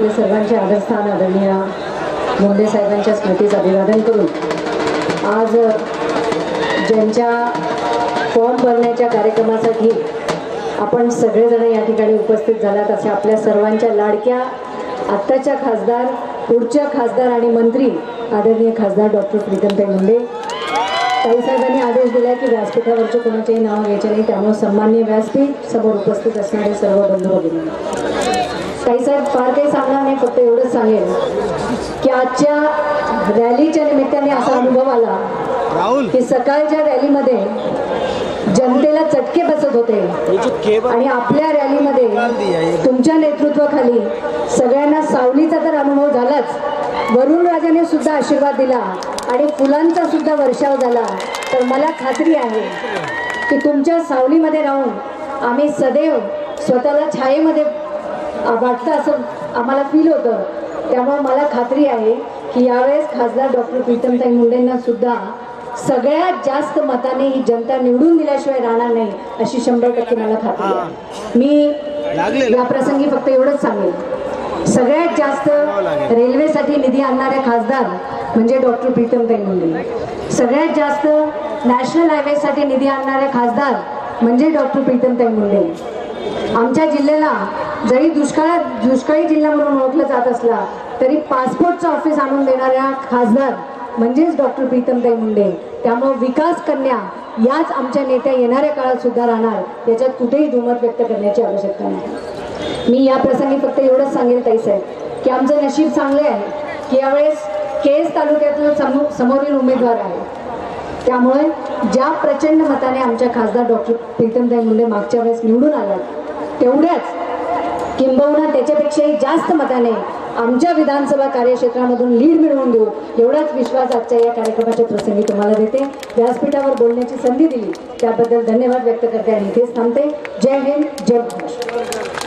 आपल्या सर्वांचे आदरस्थान आदरणीय मुंडे साहेबांच्या स्मृतीचं अभिवादन करून आज ज्यांच्या फॉर्म भरण्याच्या कार्यक्रमासाठी आपण सगळेजण या ठिकाणी उपस्थित झालात अशा आपल्या सर्वांच्या लाडक्या आत्ताच्या खासदार पुढच्या खासदार आणि मंत्री आदरणीय खासदार डॉक्टर प्रीतमताई मुंडे. ताईसाहेबांनी आदेश दिला की व्यासपीठावरचे कोणाचेही नाव घ्यायचे नाही त्यामुळे सन्मान्य व्यासपीठ समोर उपस्थित असणारे सर्व बंधू भगिनी ताईसाहेब फार काही सांगणार नाही फक्त एवढंच सांगेल की आजच्या रॅलीच्या निमित्ताने असा अनुभव आला की सकाळच्या रॅलीमध्ये जनतेला चटके बसत होते. आणि आपल्या रॅलीमध्ये तुमच्या नेतृत्वाखाली सगळ्यांना सावलीचा तर अनुभव झालाच. वरुण राजाने सुद्धा आशीर्वाद दिला आणि फुलांचा सुद्धा वर्षाव झाला. तर मला खात्री आहे की तुमच्या सावलीमध्ये राहून आम्ही सदैव स्वतःला छायेमध्ये वाटतं असं आम्हाला फील होतं. त्यामुळे मला खात्री आहे की यावेळेस खासदार डॉक्टर प्रीतमताई मुंडेंना सुद्धा सगळ्यात जास्त मताने ही जनता निवडून दिल्याशिवाय राहणार नाही अशी शंभर टक्के मला खात्री आहे. मी या प्रसंगी फक्त एवढंच सांगेन. सगळ्यात जास्त रेल्वेसाठी निधी आणणारे खासदार म्हणजे डॉक्टर प्रीतमताई मुंडे सगळ्यात जास्त नॅशनल हायवेसाठी निधी आणणारे खासदार म्हणजे डॉक्टर प्रीतमताई मुंडे आमच्या जिल्ह्याला जरी दुष्काळात दुष्काळी जिल्हा म्हणून ओळखला जात असला तरी पासपोर्टचं ऑफिस आणून देणाऱ्या खासदार म्हणजेच डॉक्टर प्रीतमताई मुंडे. त्यामुळं विकास कन्या याच आमच्या नेत्या येणाऱ्या काळात सुद्धा राहणार त्याच्यात कुठेही दुमत व्यक्त करण्याची आवश्यकता नाही. मी या प्रसंगी फक्त एवढंच सांगेल ताई साहेब की आमचं नशीब चांगले आहे की यावेळेस केस तालुक्यातलं समो समोरील उमेदवार आहे. त्यामुळे ज्या प्रचंड मताने आमच्या खासदार डॉक्टर प्रीतमताई मुंडे मागच्या वेळेस निवडून आल्यात तेवढ्याच किंबहुना त्याच्यापेक्षाही जास्त मताने आमच्या विधानसभा कार्यक्षेत्रामधून लीड मिळवून देऊ एवढाच विश्वास आजच्या या कार्यक्रमाच्या प्रसंगी तुम्हाला देते. व्यासपीठावर बोलण्याची संधी दिली. त्याबद्दल धन्यवाद व्यक्त करते आणि इथेच थांबते. जय हिंद जय महाराष्ट्र.